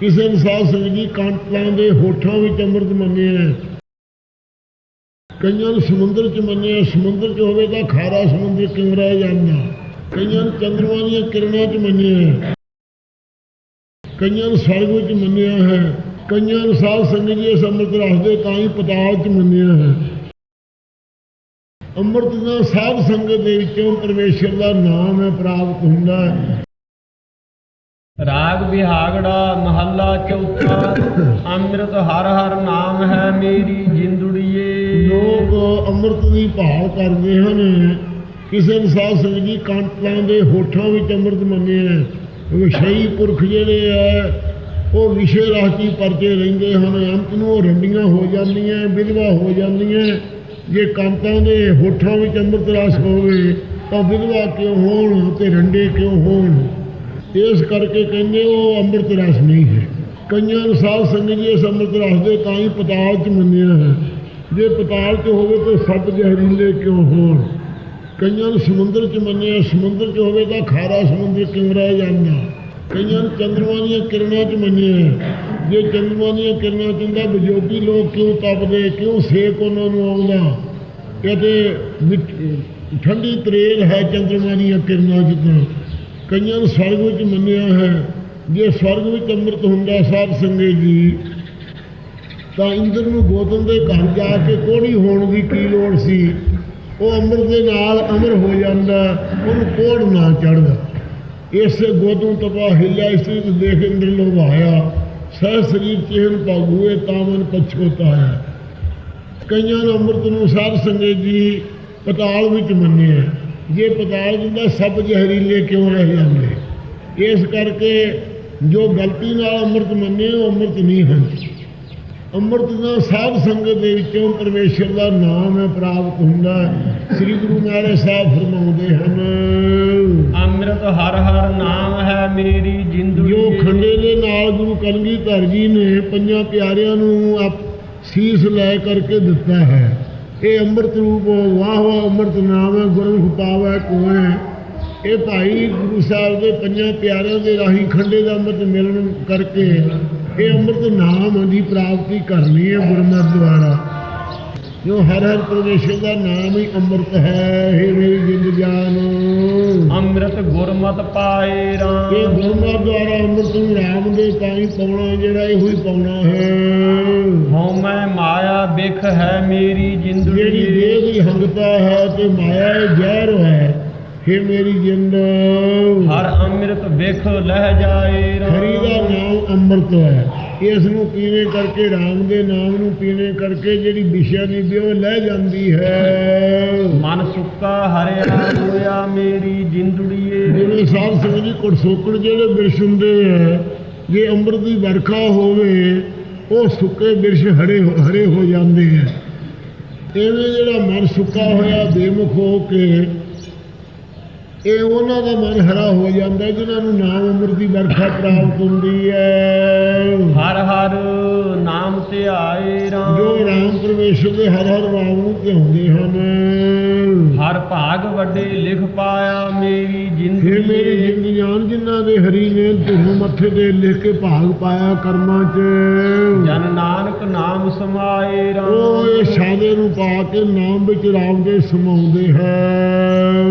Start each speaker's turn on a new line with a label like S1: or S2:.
S1: ਕਿਸੇ ਨੂੰ ਸਾਧ ਸੰਗਤ ਜੀ ਕੰਟਾਂ ਦੇ ਹੋਠਾਂ ਵਿੱਚ ਅੰਮ੍ਰਿਤ ਮੰਨਿਆ ਕਈਆਂ ਨੂੰ ਸਮੁੰਦਰ 'ਚ ਮੰਨਿਆ ਸਮੁੰਦਰ 'ਚ ਹੋਵੇ ਤਾਂ ਖਾਰਾ ਸਮੁੰਦਰ ਕਿਉਂ ਰਹਿ ਜਾਂਦਾ ਕਈਆਂ ਨੂੰ ਚੰਦਰਮਾ ਦੀਆਂ ਕਿਰਨਾਂ 'ਚ ਮੰਨਿਆ ਕਈਆਂ ਨੂੰ ਸਵਰਗ ਵਿੱਚ ਮੰਨਿਆ ਹੈ। ਕਈਆਂ ਨੂੰ ਸਾਧ ਸੰਗਤ ਜੀ ਇਸ ਅੰਮ੍ਰਿਤ ਰੱਖਦੇ ਤਾਂ ਹੀ ਪਤਾਲ 'ਚ ਮੰਨਿਆ ਹੈ। ਅੰਮ੍ਰਿਤ ਦਾ ਸਾਧ ਸੰਗਤ ਦੇ ਵਿੱਚੋਂ ਪਰਮੇਸ਼ਰ ਦਾ ਨਾਮ ਹੈ, ਪ੍ਰਾਪਤ ਹੁੰਦਾ ਹੈ।
S2: ਰਾਗ ਵਿਹਾਗੜਾ ਮਹੱਲਾ ਚੌਥਾ, ਅੰਮ੍ਰਿਤ ਹਰ ਹਰ ਨਾਮ ਹੈ ਮੇਰੀ ਜਿੰਦੁੜੀਏ।
S1: ਲੋਕ ਅੰਮ੍ਰਿਤ ਦੀ ਭਾਲ ਕਰਦੇ ਹਨ। ਕਿਸੇ ਨੂੰ ਸਾਧ ਸੰਗਤ ਜੀ ਕੰਟਾਂ ਦੇ ਹੋਠਾਂ ਵਿੱਚ ਅੰਮ੍ਰਿਤ ਮੰਨਿਆ ਵਿਸ਼ਈ ਪੁਰਖ ਜਿਹੜੇ ਆ, ਉਹ ਵਿਸ਼ੇ ਰਾਸ਼ੀ ਪਰਚੇ ਰਹਿੰਦੇ ਹਨ। ਅੰਤ ਨੂੰ ਉਹ ਰੰਡੀਆਂ ਹੋ ਜਾਂਦੀਆਂ, ਵਿਧਵਾ ਹੋ ਜਾਂਦੀਆਂ। ਜੇ ਕੰਟਾਂ ਦੇ ਹੋਠਾਂ ਵਿੱਚ ਅੰਮ੍ਰਿਤ ਰਸ ਹੋਵੇ, ਤਾਂ ਵਿਧਵਾ ਕਿਉਂ ਹੋਣ ਤੇ ਰੰਡੇ ਕਿਉਂ ਹੋਣ? ਇਸ ਕਰਕੇ ਕਹਿੰਦੇ ਉਹ ਅੰਮ੍ਰਿਤ ਰਸ ਨਹੀਂ ਹੈ। ਕਈਆਂ ਨੂੰ ਸਾਧ ਸੰਗਤ ਜੀ ਇਸ ਅੰਮ੍ਰਿਤ ਰਸ ਦੇ ਤਾਂ ਹੀ ਪਤਾਲ 'ਚ ਮੰਨਿਆ ਹੈ। ਜੇ ਪਤਾਲ 'ਚ ਹੋਵੇ ਤਾਂ ਸੱਪ ਜ਼ਹਿਰੀਲੇ ਕਿਉਂ ਹੋਣ? ਕਈਆਂ ਨੂੰ ਸਮੁੰਦਰ 'ਚ ਮੰਨਿਆ, ਸਮੁੰਦਰ 'ਚ ਹੋਵੇ ਤਾਂ ਖਾਰਾ ਸਮੁੰਦਰ ਕਿਉਂ ਰਹਿ ਜਾਂਦਾ। ਕਈਆਂ ਨੂੰ ਚੰਦਰਮਾ ਦੀਆਂ ਕਿਰਨਾਂ 'ਚ ਮੰਨਿਆ ਜੇ ਚੰਦਰਮਾ ਦੀਆਂ ਕਿਰਨਾਂ 'ਚ ਹੁੰਦਾ ਬਜੋਗੀ ਲੋਕ ਕਿਉਂ ਤਪਦੇ, ਕਿਉਂ ਸੇਕ ਉਹਨਾਂ ਨੂੰ ਆਉਂਦਾ? ਇਹਦੇ ਠੰਡੀ ਤਰੇਲ ਹੈ ਚੰਦਰਮਾ ਦੀਆਂ ਕਿਰਨਾਂ 'ਚ ਤਾਂ। ਕਈਆਂ ਨੂੰ ਸਵਰਗ ਵਿੱਚ ਮੰਨਿਆ ਹੈ। ਜੇ ਸਵਰਗ ਵਿੱਚ ਅੰਮ੍ਰਿਤ ਹੁੰਦਾ ਸਾਧ ਸੰਗਤ ਜੀ, ਤਾਂ ਇੰਦਰ ਨੂੰ ਗੋਤਮ ਦੇ ਘਰ ਜਾ ਕੇ ਕੋੜੀ ਹੋਣ ਦੀ ਕੀ ਲੋੜ ਸੀ? ਉਹ ਅੰਮ੍ਰਿਤ ਦੇ ਨਾਲ ਅਮਰ ਹੋ ਜਾਂਦਾ, ਉਹਨੂੰ ਕੋੜ ਨਾ ਚੜਦਾ ਇਸੇ ਗੋਤਮ ਤਪਾ ਹਿਲਿਆ, ਇਸੇ ਨੂੰ ਦੇਖ ਇੰਦਰ ਲੋਭਾਇਆ। ਸਹਿ ਸਰੀਰ ਚਿਹਨ ਪਾਗੂਏ ਤਾਮਨ ਪਛੋਤਾਇਆ ਕਈਆਂ ਨੇ ਅੰਮ੍ਰਿਤ ਨੂੰ ਸਾਧ ਸੰਗਤ ਜੀ ਪਤਾਲ ਵਿੱਚ ਮੰਨਿਆ ਜੇ ਪਤਾਲ ਜਿੰਦਾ ਸਭ ਜ਼ਹਿਰੀਲੇ ਕਿਉਂ ਰਹਿ ਜਾਂਦੇ? ਇਸ ਕਰਕੇ ਜੋ ਗਲਤੀ ਨਾਲ ਅੰਮ੍ਰਿਤ ਮੰਨੇ ਉਹ ਅੰਮ੍ਰਿਤ ਨਹੀਂ ਹਨ ਅੰਮ੍ਰਿਤ ਦਾ ਸਾਧ ਸੰਗਤ ਦੇ ਵਿੱਚੋਂ ਪਰਮੇਸ਼ਰ ਦਾ ਨਾਮ ਹੈ ਪ੍ਰਾਪਤ ਹੁੰਦਾ। ਸ੍ਰੀ ਗੁਰੂ ਮਹਾਰਾਜ ਸਾਹਿਬ ਫਰਮਾਉਂਦੇ ਹਨ
S2: ਅੰਮ੍ਰਿਤ ਹਰ ਹਰ ਨਾਮ ਹੈ ਮੇਰੀ
S1: ਜੋ
S2: ਜਿੰਦੁੜੀਏ
S1: ਖੰਡੇ ਦੇ ਨਾਲ ਗੁਰੂ ਕਲਗੀਧਰ ਜੀ ਨੇ ਪੰਜਾਂ ਪਿਆਰਿਆਂ ਨੂੰ ਆਪ ਸੀਸ ਲੈ ਕਰਕੇ ਦਿੱਤਾ ਹੈ। ਇਹ ਅੰਮ੍ਰਿਤ ਰੂਪ, ਵਾਹ ਵਾਹ ਅੰਮ੍ਰਿਤ ਨਾਮ ਹੈ ਗੁਰਮੁਖ ਪਾਵੈ ਕੋਏ ਇਹ ਭਾਈ ਗੁਰੂ ਸਾਹਿਬ ਦੇ ਪੰਜਾਂ ਪਿਆਰਿਆਂ ਦੇ ਰਾਹੀਂ ਖੰਡੇ ਦਾ ਅੰਮ੍ਰਿਤ ਮਿਲਣ ਕਰਕੇ ਇਹ ਅੰਮ੍ਰਿਤ ਨਾਮ ਦੀ ਪ੍ਰਾਪਤੀ ਕਰਨੀ ਹੈ ਗੁਰਮਤਿ ਦੁਆਰਾ। ਜੋ ਹਰ ਹਰ ਪਰਮੇਸ਼ਰ ਦਾ ਨਾਮ ਹੀ ਅੰਮ੍ਰਿਤ ਹੈ? ਇਹ ਮੇਰੀ ਜਿੰਦ ਜਾਨ।
S2: ਅੰਮ੍ਰਿਤ ਗੁਰਮਤਿ ਪਾਏ
S1: ਇਹ
S2: ਰਾਮ
S1: ਗੁਰਮਤਿ ਦੁਆਰਾ ਅੰਮ੍ਰਿਤ ਨੂੰ ਰਾਮ ਦੇ ਤਾਈ ਪਾਉਣਾ ਜਿਹੜਾ ਇਹੋ ਹੀ ਪਾਉਣਾ ਹੈ।
S2: ਹਉਮੈ ਮਾਇਆ ਬਿਖ ਹੈ ਮੇਰੀ
S1: ਜਿਹੜੀ
S2: ਜਿੰਦੁੜੀਏ
S1: ਦੇਹ ਦੀ ਹੰਗਤਾ ਹੈ ਤੇ ਮਾਇਆ ਇਹ ਜ਼ਹਿਰ ਹੈ। हे ਮੇਰੀ ਜਿੰਦ।
S2: ਹਰ ਅੰਮ੍ਰਿਤ ਬਿਖ ਲਹਿ ਜਾਏ
S1: ਹਰੀ ਦਾ ਨਾਮ ਅੰਮ੍ਰਿਤ ਹੈ। ਇਸ ਨੂੰ ਪੀਣੇ ਕਰਕੇ ਰਾਮ ਦੇ ਨਾਮ ਨੂੰ ਪੀਣੇ ਕਰਕੇ ਜਿਹੜੀ ਵਿਸ਼ਾ ਦੀ ਬਿਓ ਲੈ ਜਾਂਦੀ ਹੈ।
S2: ਮਨ ਸੁੱਕਾ ਹਰਿਆ ਹੋਇਆ ਮੇਰੀ ਜਿੰਦੁੜੀਏ।
S1: ਜਿਵੇਂ ਸਾਧ ਸੰਗਤ ਜੀ ਕੁੜਸੋਕੜ ਜਿਹੜੇ ਬਿਰਸ਼ ਹੁੰਦੇ ਹੈ ਜੇ ਅੰਮ੍ਰਿਤ ਦੀ ਵਰਖਾ ਹੋਵੇ ਉਹ ਸੁੱਕੇ ਬਿਰਸ਼ ਹਰੇ ਹੋ- ਹਰੇ ਹੋ ਜਾਂਦੇ ਹੈ ਐਵੇਂ ਜਿਹੜਾ ਮਨ ਸੁੱਕਾ ਹੋਇਆ ਬੇਮੁਖ ਹੋ ਕੇ ਇਹ ਉਹਨਾਂ ਦਾ ਮਨ ਹਰਾ ਹੋ ਜਾਂਦਾ ਜਿਨ੍ਹਾਂ ਨੂੰ ਨਾਮ ਅੰਮ੍ਰਿਤ ਦੀ ਵਰਖਾ ਪ੍ਰਾਪਤ ਹੁੰਦੀ ਹੈ।
S2: ਹਰ ਹਰ ਨਾਮ ਧਿਆਏ
S1: ਜੋ
S2: ਰਾਮ।
S1: ਰਾਮ ਪਰਮੇਸ਼ਰ ਦੇ ਹਰ ਹਰ ਨਾਮ ਨੂੰ ਧਿਆਉਂਦੇ ਹਨ।
S2: ਹਰ ਭਾਗ ਵੱਡੇ ਲਿਖ ਪਾਇਆ ਮੇਰੀ
S1: ਫਿਰ ਮੇਰੀ
S2: ਜਿੰਦਗੀ
S1: ਜਿੰਦ ਜਾਨ ਜਿਨ੍ਹਾਂ ਦੇ ਹਰੀ ਨੇ ਧੁਰ ਮੱਥੇ ਤੇ ਲਿਖ ਕੇ ਭਾਗ ਪਾਇਆ ਕਰਮਾਂ 'ਚ।
S2: ਜਨ ਨਾਨਕ ਨਾਮ ਸਮਾਏ
S1: ਉਹ
S2: ਰਾਮ
S1: ਇਹ ਸਾਦੇ ਨੂੰ ਪਾ ਕੇ ਨਾਮ ਵਿੱਚ ਰਾਮ ਦੇ ਸਮਾਉਂਦੇ ਹੈ